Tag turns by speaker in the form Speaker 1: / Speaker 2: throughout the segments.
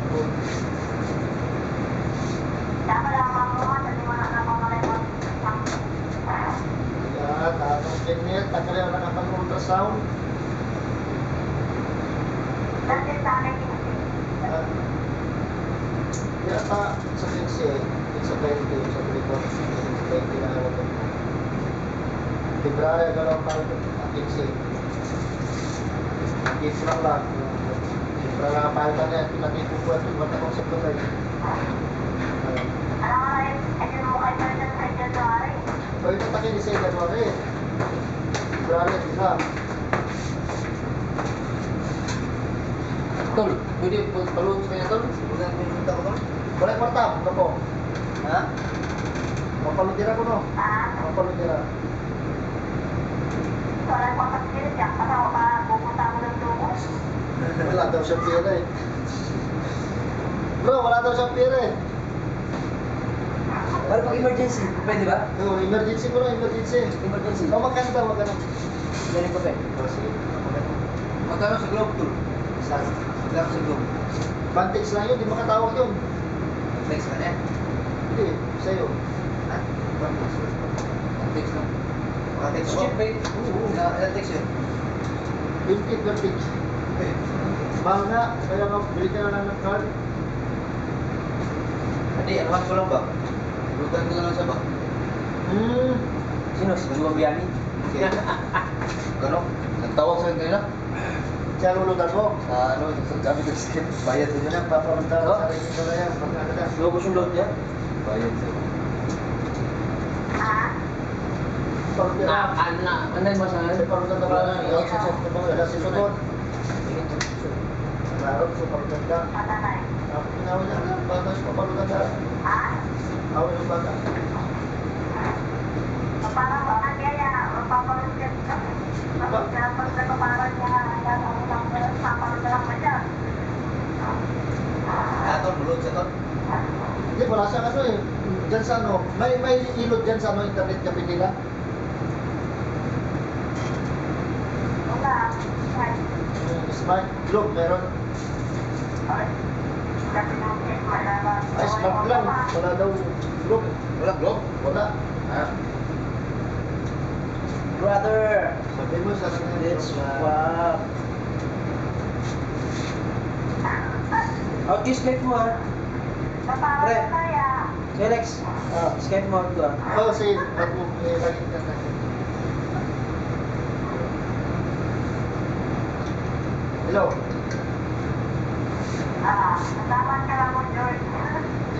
Speaker 1: hapon. Kaya, tatang Kenneth, takalaw na nakapag ultrasound. Ah, Kaya pa sa Kennedy, sa Kennedy, sa Pilipon, sa Kennedy na alam ko. Libraya, galaw pa rin ang Kennedy. Gift lang lang. Siyempre lang pa rin na pinatipong ko at iba't akong sa tulay. Pwede pa takin ni Sega January. January, bisa.
Speaker 2: Tol, pwede palun sa kanya tol? Wala ko yung punta ko tol?
Speaker 1: Wala kwarta, buka po.
Speaker 2: Ha?
Speaker 1: Mapalutira ko no. Mapalutira. Wala daw siyang pera eh. Bro, wala daw siyang pera eh.
Speaker 2: Para pag emergency, pwede ba?
Speaker 1: Oh, emergency na, emergency.
Speaker 2: Emergency.
Speaker 1: Oh, magkano daw, magkano?
Speaker 2: Galing ko pa
Speaker 1: Oh, sige. Magkano?
Speaker 2: Sa globe tol?
Speaker 1: Saan?
Speaker 2: Magkano sa globe?
Speaker 1: Vantage lang yun, di makatawag yun.
Speaker 2: Text ka na
Speaker 1: Hindi, sa'yo.
Speaker 2: Ha?
Speaker 1: Vantage.
Speaker 2: Text lang.
Speaker 1: Vantage
Speaker 2: Cheap yun?
Speaker 1: Oo.
Speaker 2: Ilang text yun?
Speaker 1: 20 Vantage. Mahal nga, kaya nga, bili ka na lang ng card.
Speaker 2: Hindi, anuhan ko lang ba? Lutan ko na lang sa ba?
Speaker 1: Hmm.
Speaker 2: Sino? Si Juba Biani? Gano? Nagtawag sa akin kanina?
Speaker 1: Siya lulutan mo.
Speaker 2: Sa ano, sa sabi ko sa bayad ko
Speaker 1: Yun
Speaker 2: dyan.
Speaker 1: ang papamunta
Speaker 2: Oh.
Speaker 1: sa rin ko na yan. Pagkakada na.
Speaker 2: Lubos yung load niya? Bayad sa
Speaker 1: Pagkakada.
Speaker 2: Na, ana, ano yung masahan?
Speaker 1: Sa parutan na ba? Yung sa sa mga si Sukot. Narap sa parutan ka. Ako pinawin niya na. Bata sa paparutan ka. Awin ang bata.
Speaker 2: Atol, mulod sa tol.
Speaker 1: Hindi, wala siyang ano eh. Diyan sa ano. May, may ilog dyan sa ano, internet cafe nila. Yung smart globe meron. Ay, smart lang. Wala daw globe.
Speaker 2: Wala globe?
Speaker 1: Wala.
Speaker 2: Ha? Brother,
Speaker 1: Sabi mo sa kanya.
Speaker 2: let's swap. Out yung Skype mo ha. Felix,
Speaker 1: Ah.
Speaker 2: Skype mo out ko ha.
Speaker 1: Oh, sige. Ako, eh, lagi ka na. Hello. Hindi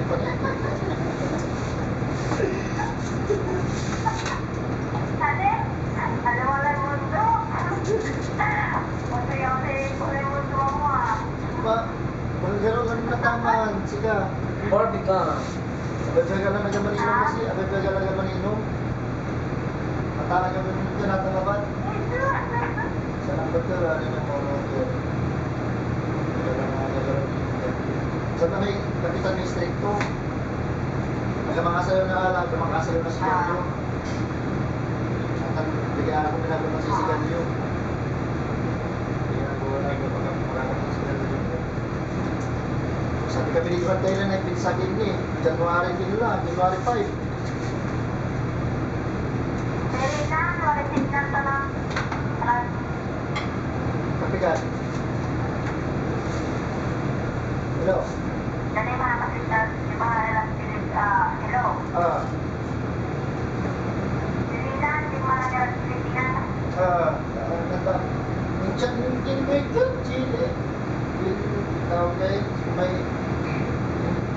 Speaker 1: pa Pa, magkaroon ka ng taman. Sige.
Speaker 2: Barbie ka.
Speaker 1: Abay ka lang nagkamaninom kasi. Abay ka lang nagkamaninom. Matala ka ba nung tinatalaban? Sa number ka, ano yung mga mga Sa may nagkamanga sa'yo na alam, nagkamanga sa'yo na sigarilyo. At ang bigyan ako pinagawa ng ng sigarilyo. Sabi kami ni Juan Taylor na pinsagin ni January din lang, January 5. Hello. Ah, ah, ah, kata, minsan mungkin may kecil eh. Tahu guys, may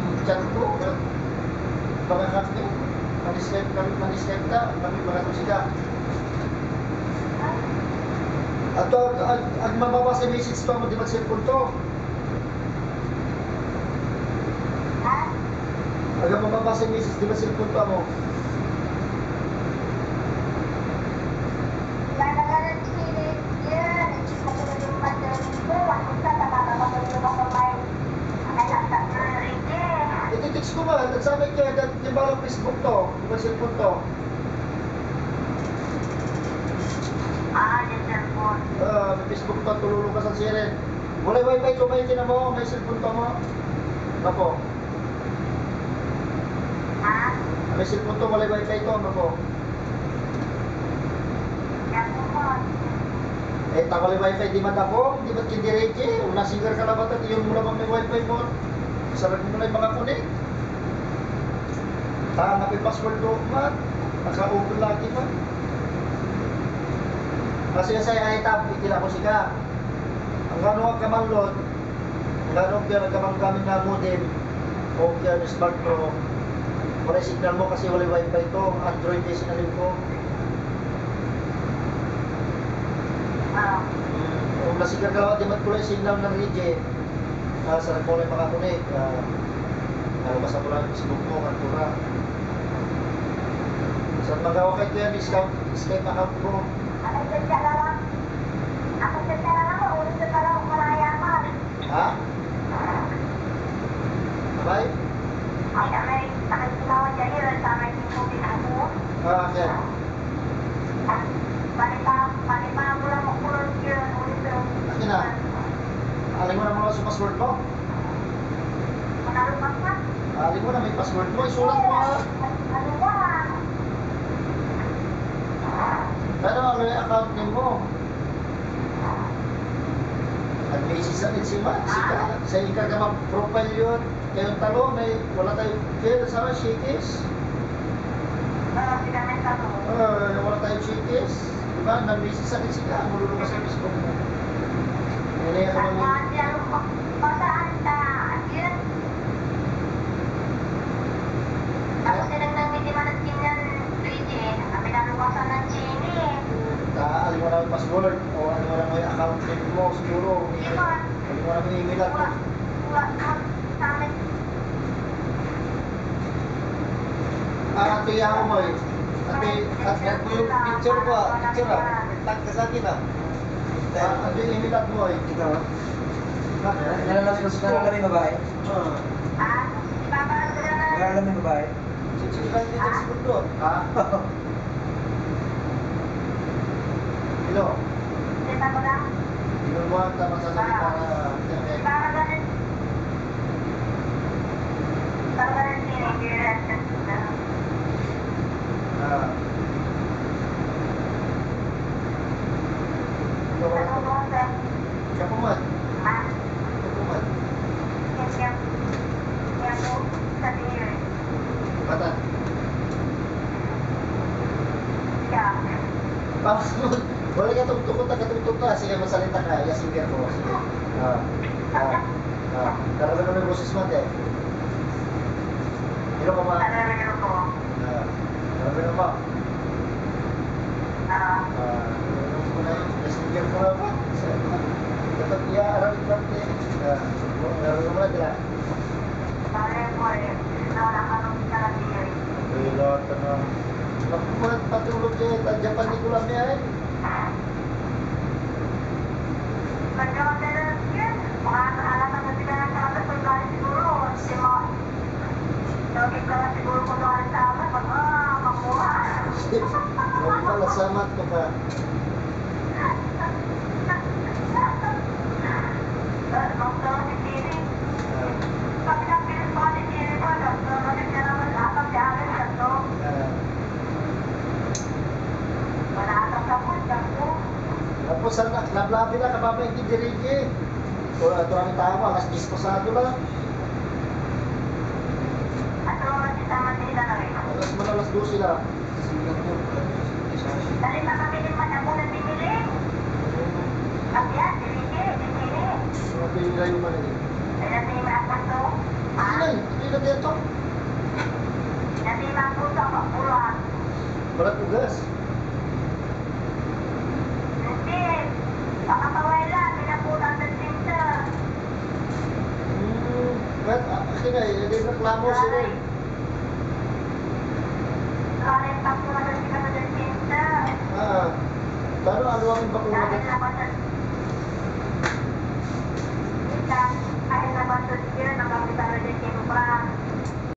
Speaker 1: minsan ko, mga kami, manisket kami, manisket na, kami mga kusika. Ato, ag mababa sa message to, mo di mag-cellphone to. Aga mababa sa message, di ba cellphone to mo? Iti-text ko ba, nagsabi kaya, dat- ba lang Facebook to, ba cellphone to? Ah, may Facebook to, tululong ka sa siren. Wala wifi to, may tinan mo, may cellphone to mo. Ano po?
Speaker 3: Ha?
Speaker 1: May cellphone to, wala wifi to, ano po. Eh, tawali wifi di man ako, di ba't kindi reje? Una singer ka na ba ito? Yun mo naman may wifi mo. Sarap mo na yung mga kunik. Ta, napi password do man. Naka-open lagi man. Kasi sa ay tab, itila ko sika. Ang gano'n ang kamanlod, ang gano'n kaya nagkamang kami na modem, o kaya smart pro, wala signal mo kasi wala wifi to, Android din sinalin ko.
Speaker 3: Ah.
Speaker 1: Kung nasigar ka, di man pula yung signal ng reject, uh, sa mo lang makakunik, uh, nalabas ako lang yung Facebook mo, kantura. Sa magawa kay kuya, discount, Skype account ko.
Speaker 3: Ako siya na lang. Ako siya na lang. Ulit sa parang malayaman.
Speaker 1: Ha? Bye?
Speaker 3: Ay, amay. Nakikinawa dyan yun. Sama yung tubig ako.
Speaker 1: Ah, okay.
Speaker 3: Balita, balita mo lang ako lang yun. Ulit sa...
Speaker 1: Akin na. Aling mo na mga sa password mo. Aling mo na may password mo. Isulat mo ha.
Speaker 3: Ano?
Speaker 1: Pero ano yung account name mo? Akin si Max. Sika. Sa ika ka mag-profile yun. Kayong talo, may wala tayong feel sa.
Speaker 3: Ah, may talo.
Speaker 1: Uh, wala tayong shakis. Diba? Nag-message sa akin sika. Mululong ka sa Facebook mo. Ka
Speaker 3: Ang
Speaker 1: naman.
Speaker 3: mga siya, pasaan ta. Yun. Tapos silang nangitiman ng kinyan. Luigi, kami nalukasan ng chini.
Speaker 1: Aling mo na yung password. O aling mo na yung account name mo. Siguro.
Speaker 3: Di ba?
Speaker 1: Aling mo na yung email
Speaker 3: Wala,
Speaker 1: address.
Speaker 3: wala, sa amin.
Speaker 1: Ah, yaho mo eh. Ate, ate,
Speaker 2: Yan po yung picture ko ah. Picture ah. Tag ka sa akin ah.
Speaker 1: ah, ate yung address mo eh.
Speaker 2: Yung babae.
Speaker 1: Ah.
Speaker 3: Ah, si Papa ano sila na?
Speaker 2: Nalalabas yung babae.
Speaker 1: Siksikan din sa segundo. Ha? Hello?
Speaker 3: Si Papa na?
Speaker 1: Yun mo ang tama sa sabi para
Speaker 3: Si Papa ganun. Papa ganun
Speaker 1: wala ka tugtukot na katugtog ka. Sige, masalita ka. Yasin ko. Sige. Ah. Ah. Ah. Karami naman yung boses mo, te. Hello, mama.
Speaker 3: Ano?
Speaker 1: Ah.
Speaker 3: Ah,
Speaker 1: Ah, ano mo na yun? Yasin ko na ba? Dapat iya, arawin lang, te. Ah. Meron naman na dila.
Speaker 3: pare ko eh. Nawala ka nung kalabiri.
Speaker 1: Wala ka na. Ako man patulog eh. Japan di ko lang eh.
Speaker 3: Kanya ka din yan. Mga alaman na sila ng kalabas ng galing siguro. Si Mo. Lagi ka na siguro kung galing sa amin. Pag ah, makuha.
Speaker 1: Huwag pala samat ka pa.
Speaker 3: Doktor si Tini.
Speaker 1: Ah,
Speaker 3: Sabi ng pilis ko si Tini ko. Doktor ulit niya naman atap si Amin sa to.
Speaker 1: ah.
Speaker 3: Wala atap sa punta ko.
Speaker 1: Tapos sa nablabi na kababa yung kidirigi. O ito ang tao, alas 10 pasado lang.
Speaker 3: At naman si Tama sila na rin.
Speaker 1: Alas man alas 12 lang.
Speaker 2: Singapore.
Speaker 3: Dali makabili man ako ng bibili. At yan, dirigi, bibili.
Speaker 1: Mga pinila yung man eh.
Speaker 3: Ay, natima ako to.
Speaker 1: Hindi na, hindi na dito.
Speaker 3: Natima ako sa papulan.
Speaker 1: Balat ugas.
Speaker 3: Hindi. Pakapaway lang, pinaputan ng tinta.
Speaker 1: Hmm, ba't akin na eh, hindi reklamo sila eh.
Speaker 3: Karin papulan ng sila ng tinta.
Speaker 1: Ah, pero ano ang bakuna
Speaker 3: naman sa... Isa, kahit naman sa siya, nakapitan na din siya pa.